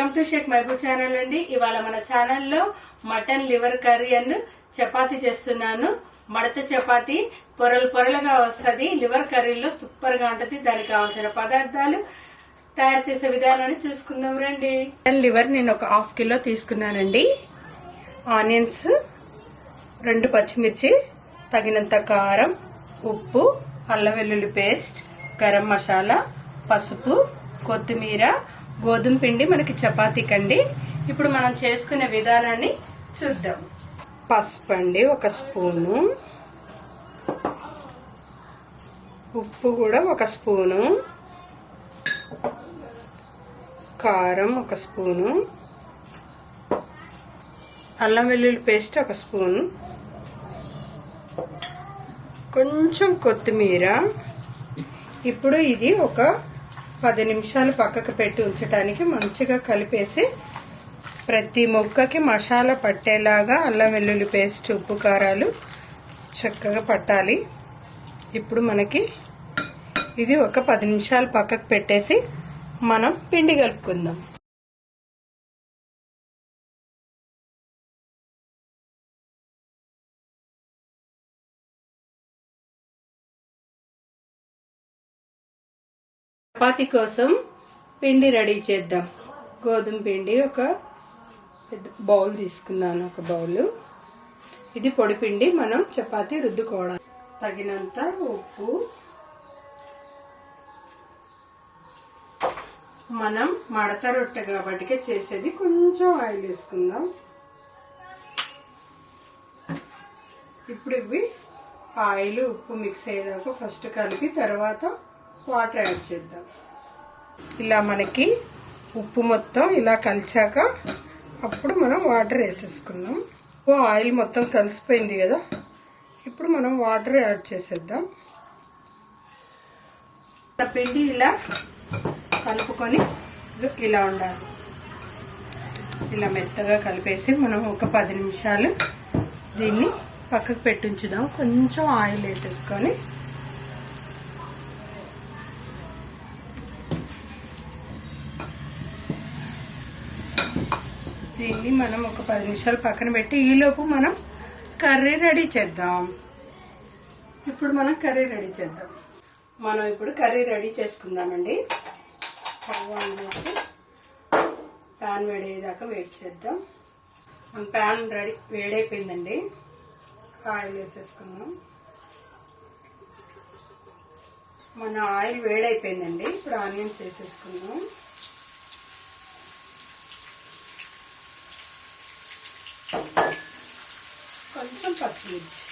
Welcome to Shaik Mahaboob channel అండి. ఇవాళ మన ఛానల్లో mutton liver curry and chapati చేస్తున్నాను. మడత చపాతి పొరలు పొరలుగా వస్తుంది. లివర్ కర్రీలో సూపర్గా ఉంటుంది. దానికి కావాల్సిన పదార్థాలు తయారు చేసే విధానాన్ని చూసుకుందాం రండి. మటన్ లివర్ నేను ఒక హాఫ్ కిలో తీసుకున్నానండి. ఆనియన్స్ రెండు పచ్చిమిర్చి తగినంత కారం ఉప్పు అల్లం వెల్లుల్లి పేస్ట్ గరం మసాలా పసుపు కొత్తిమీర గోధుమ పిండి మనకి చపాతీ కండి. ఇప్పుడు మనం చేసుకునే విధానాన్ని చూద్దాం. పసుపు అండి ఒక స్పూను. ఉప్పు కూడా ఒక స్పూను. కారం ఒక స్పూను. అల్లం వెల్లుల్లి పేస్ట్ ఒక స్పూన్. కొంచెం కొత్తిమీర. ఇప్పుడు ఇది ఒక పది నిమిషాలు పక్కకు పెట్టి ఉంచడానికి మంచిగా కలిపేసి ప్రతి మొక్కకి మసాలా పట్టేలాగా అల్లం వెల్లుల్లి పేస్ట్ ఉప్పు కారాలు చక్కగా పట్టాలి. ఇప్పుడు మనకి ఇది ఒక పది నిమిషాలు పక్కకు పెట్టేసి మనం పిండి కలుపుకుందాం. చపాతి కోసం పిండి రెడీ చేద్దాం. గోధుమ పిండి ఒక పెద్ద బౌల్ తీసుకున్నాను ఒక బౌల్. ఇది పొడి పిండి మనం చపాతి రుద్దుకోవడం తగినంత ఉప్పు. మనం మడత రొట్టె కాబట్టి చేసేది కొంచెం ఆయిల్ వేసుకుందాం. ఇప్పుడు ఇవి ఆయిల్ ఉప్పు మిక్స్ అయ్యేదాకా ఫస్ట్ కలిపి తర్వాత వాటర్ యాడ్ చేద్దాం ఇలా మనకి ఉప్పు మొత్తం ఇలా కలిచాక అప్పుడు మనం వాటర్ వేసేసుకుందాం ఓ ఆయిల్ మొత్తం కలిసిపోయింది కదా. ఇప్పుడు మనం వాటర్ యాడ్ చేసేద్దాం. పిండి ఇలా కలుపుకొని ఇలా ఉండాలి. ఇలా మెత్తగా కలిపేసి మనం ఒక పది నిమిషాలు దీన్ని పక్కకు పెట్టించుదాం. కొంచెం ఆయిల్ వేసేసుకొని దీన్ని మనం ఒక పది నిమిషాలు పక్కన పెట్టి ఈలోపు మనం కర్రీ రెడీ చేద్దాం. ఇప్పుడు మనం కర్రీ రెడీ చేద్దాం. మనం ఇప్పుడు కర్రీ రెడీ చేసుకుందామండి. స్టవ్ చేసి ప్యాన్ వేడేదాకా వెయిట్ చేద్దాం. మన ప్యాన్ రెడీ వేడైపోయిందండి. ఆయిల్ వేసేసుకున్నాం మన ఆయిల్ వేడైపోయిందండి. ఇప్పుడు ఆనియన్స్ వేసేసుకున్నాం కొంచెం పచ్చిమిర్చి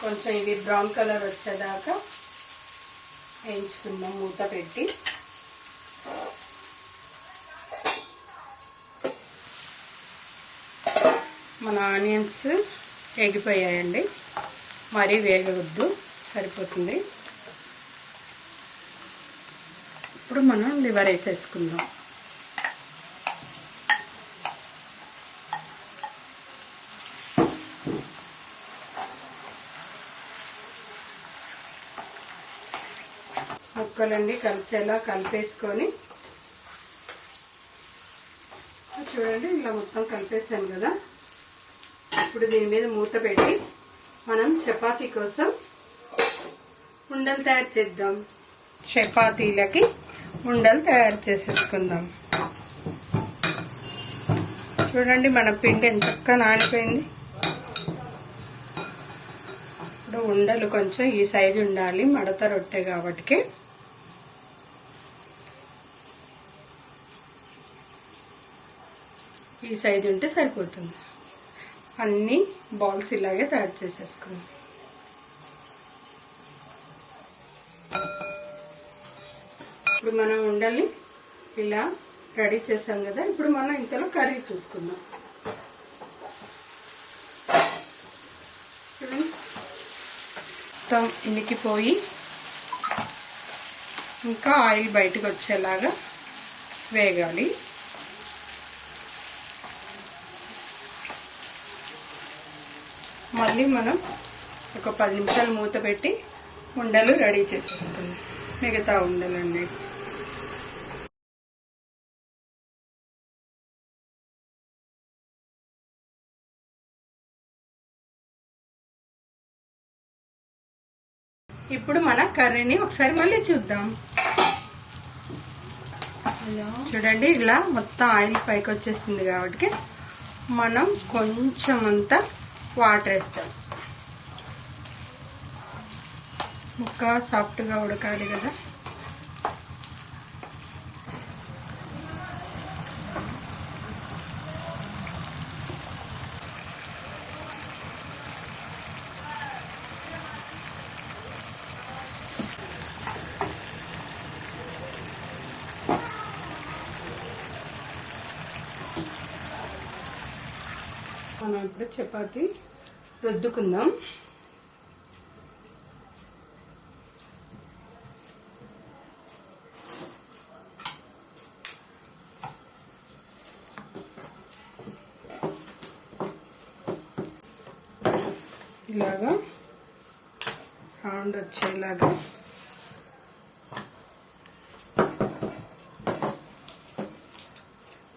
కొంచెం ఇది బ్రౌన్ కలర్ వచ్చేదాకా వేయించుకుందాం మూత పెట్టి. మన ఆనియన్స్ ఎగిపోయాయండి మరీ వేగవద్దు సరిపోతుంది. ఇప్పుడు మనం లివర్ వేసేసుకుందాం. ముక్కలన్నీ కలిసేలా కలిపేసుకొని చూడండి ఇలా మొత్తం కలిపేసాను కదా. ఇప్పుడు దీని మీద మూత పెట్టి మనం చపాతీ కోసం ఉండలు తయారు చేద్దాం. చపాతీలకి ఉండలు తయారు చేసేసుకుందాం. చూడండి మన పిండి ఎంత చక్కగా నానిపోయింది. ఇప్పుడు ఉండలు కొంచెం ఈ సైజు ఉండాలి మడత రొట్టె కాబట్టి ఈ సైజు ఉంటే సరిపోతుంది. అన్ని బాల్స్ ఇలాగే తయారు చేసేసుకుందాం. ఇప్పుడు మనం ఉండల్ని ఇలా రెడీ చేసాం కదా ఇప్పుడు మనం ఇంతలో కర్రీ చూసుకుందాం. మొత్తం ఇనికిపోయి ఇంకా ఆయిల్ బయటకు వచ్చేలాగా వేగాలి. మళ్ళీ మనం ఒక పది నిమిషాలు మూత పెట్టి ఉండలు రెడీ చేసేసుకుందాం. మిగతా ఉండలన్నీ. ఇప్పుడు మన కర్రీని ఒకసారి మళ్ళీ చూద్దాం. చూడండి ఇలా మొత్తం ఆయిల్ పైకి వచ్చేసింది కాబట్టి మనం కొంచెం అంతా వాటర్ వేస్తాం. ముక్క సాఫ్ట్గా ఉడకాలి కదా. ఇప్పుడు చపాతి రుద్దుకుందాం. ఇలాగా రౌండ్ వచ్చేలాగా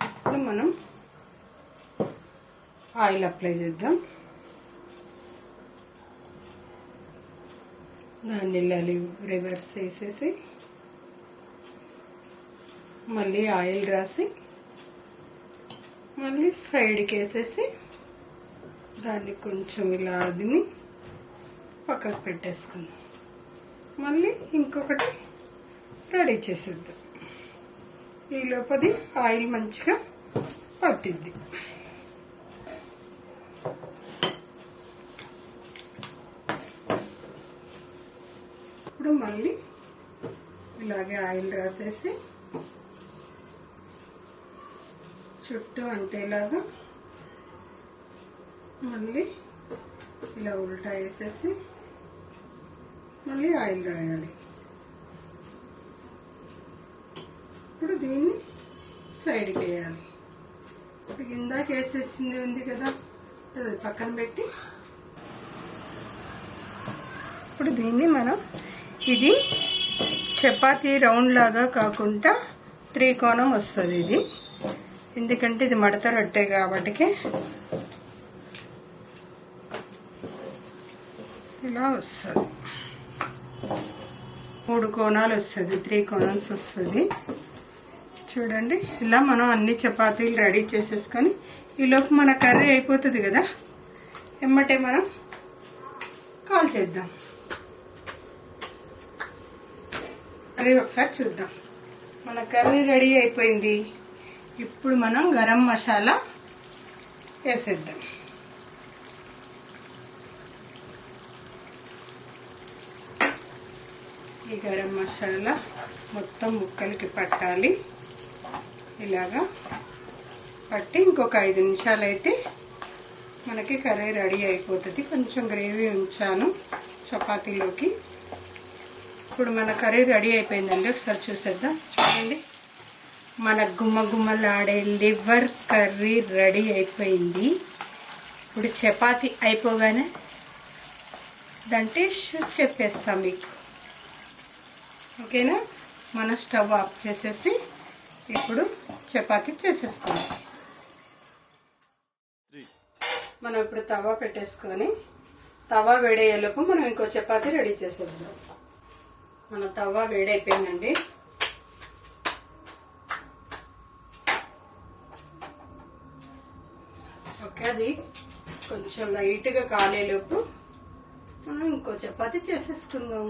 ఇప్పుడు మనం ఆయిల్ అప్లై చేద్దాం. దాన్ని ఇలా రివర్స్ వేసేసి మళ్ళీ ఆయిల్ రాసి మళ్ళీ సైడ్కి వేసేసి దాన్ని కొంచెం ఇలా అదిని పక్కకు పెట్టేసుకుందాం. మళ్ళీ ఇంకొకటి రెడీ చేసేద్దాం. ఈ లోపది ఆయిల్ మంచిగా పట్టిద్ది ఇప్పుడు మళ్ళీ ఇలాగే ఆయిల్ రాసేసి చుట్టూ అంటేలాగా మళ్ళీ ఇలా ఉల్టా వేసేసి మళ్ళీ ఆయిల్ రాయాలి. ఇప్పుడు దీన్ని సైడ్కి వేయాలి. ఇప్పుడు ఇందాక వేసేసింది ఉంది కదా అది పక్కన పెట్టి ఇప్పుడు దీన్ని మనం ఇది చపాతీ రౌండ్ లాగా కాకుండా త్రికోణం వస్తుంది ఇది. ఎందుకంటే ఇది మడత రొట్టె కాబట్టి ఇలా వస్తుంది. మూడు కోణాలు వస్తుంది త్రీ కోణాల్స్ వస్తుంది. చూడండి ఇలా మనం అన్ని చపాతీలు రెడీ చేసేసుకొని ఈలోపు మన కర్రీ అయిపోతుంది కదా? ఎమ్మటే మనం కాల్ చేద్దాం. కర్రీ ఒకసారి చూద్దాం. మన కర్రీ రెడీ అయిపోయింది. ఇప్పుడు మనం గరం మసాలా వేసేద్దాం. ఈ గరం మసాలా మొత్తం ముక్కలకి పట్టాలి. ఇలాగా పట్టి ఇంకొక ఐదు నిమిషాలు అయితే మనకి కర్రీ రెడీ అయిపోతుంది. కొంచెం గ్రేవీ ఉంచాను చపాతీలోకి. ఇప్పుడు మన కర్రీ రెడీ అయిపోయిందండి. ఒకసారి చూసేద్దాం. చూడండి. మన గుమ్మ గుమ్మలాడే లివర్ కర్రీ రెడీ అయిపోయింది. ఇప్పుడు చపాతి అయిపోగానే దాని టేస్ట్ చెప్పేస్తాం మీకు. ఓకేనా? మన స్టవ్ ఆఫ్ చేసేసి ఇప్పుడు చపాతీ చేసేసుకుందాం. మనం ఇప్పుడు తవా పెట్టేసుకొని తవా వేడేయలోపు మనం ఇంకో చపాతీ రెడీ చేసేద్దాం. మన తవ్వ వేడైపోయిందండి. ఓకే అది కొంచెం లైట్గా కాలేలోపు మనం ఇంకో చపాతి చేసేసుకుందాం.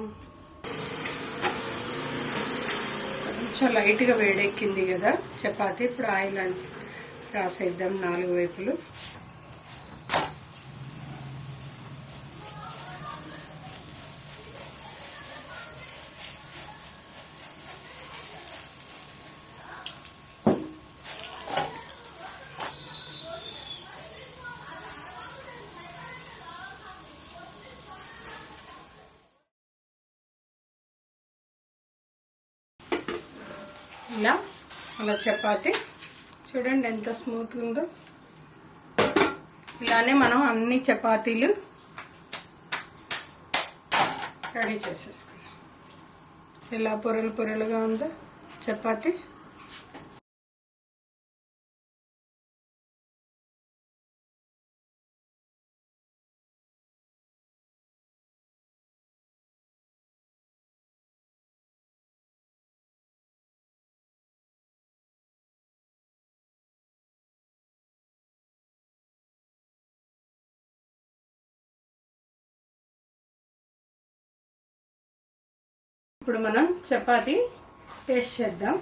కొంచెం లైట్గా వేడెక్కింది కదా చపాతి ఇప్పుడు ఆయిల్ రాసేద్దాం నాలుగు వైపులు ఇలా అలా చపాతి. చూడండి ఎంత స్మూత్ ఉందో. ఇలానే మనం అన్ని చపాతీలు రెడీ చేసేసుకున్నాం ఇలా పొరలు పొరలుగా ఉందో చపాతి? ఇప్పుడు మనం చపాతి టేస్ట్ చేద్దాం.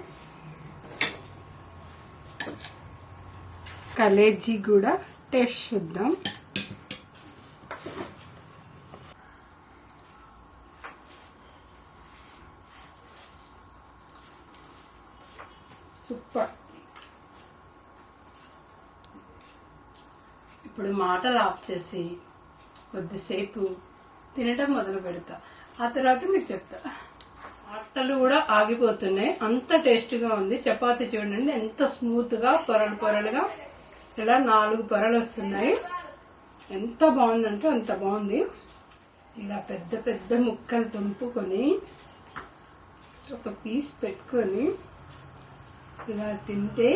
కలేజీ కూడా టేస్ట్ చూద్దాం. సూపర్. ఇప్పుడు మాటలు ఆఫ్ చేసి కొద్దిసేపు తినటం మొదలు పెడతా. ఆ తర్వాత మీకు చెప్తా. మాటలు కూడా ఆగిపోతున్నాయి. అంత టేస్ట్గా ఉంది. చపాతి చూడండి ఎంత స్మూత్గా పొరలు పొరలుగా ఇలా నాలుగు పొరలు వస్తున్నాయి. ఎంత బాగుందంటే అంత బాగుంది. ఇలా పెద్ద పెద్ద ముక్కలు తుంపుకొని ఒక పీస్ పెట్టుకొని ఇలా తింటే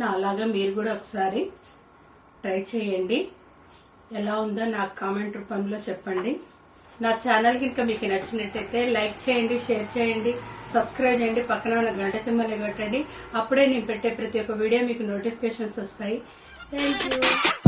నా అలాగా మీరు కూడా ఒకసారి ట్రై చేయండి ఎలా ఉందో నాకు కామెంట్ రూపంలో చెప్పండి. నా ఛానల్ కనుక మీకు నచ్చినట్టయితే లైక్ చేయండి షేర్ చేయండి సబ్స్క్రైబ్ చేయండి పక్కన ఉన్న గంట సింబల్ కొట్టండి. అప్పుడే నేను పెట్టే ప్రతి ఒక్క వీడియో మీకు నోటిఫికేషన్స్ వస్తాయి. Thank you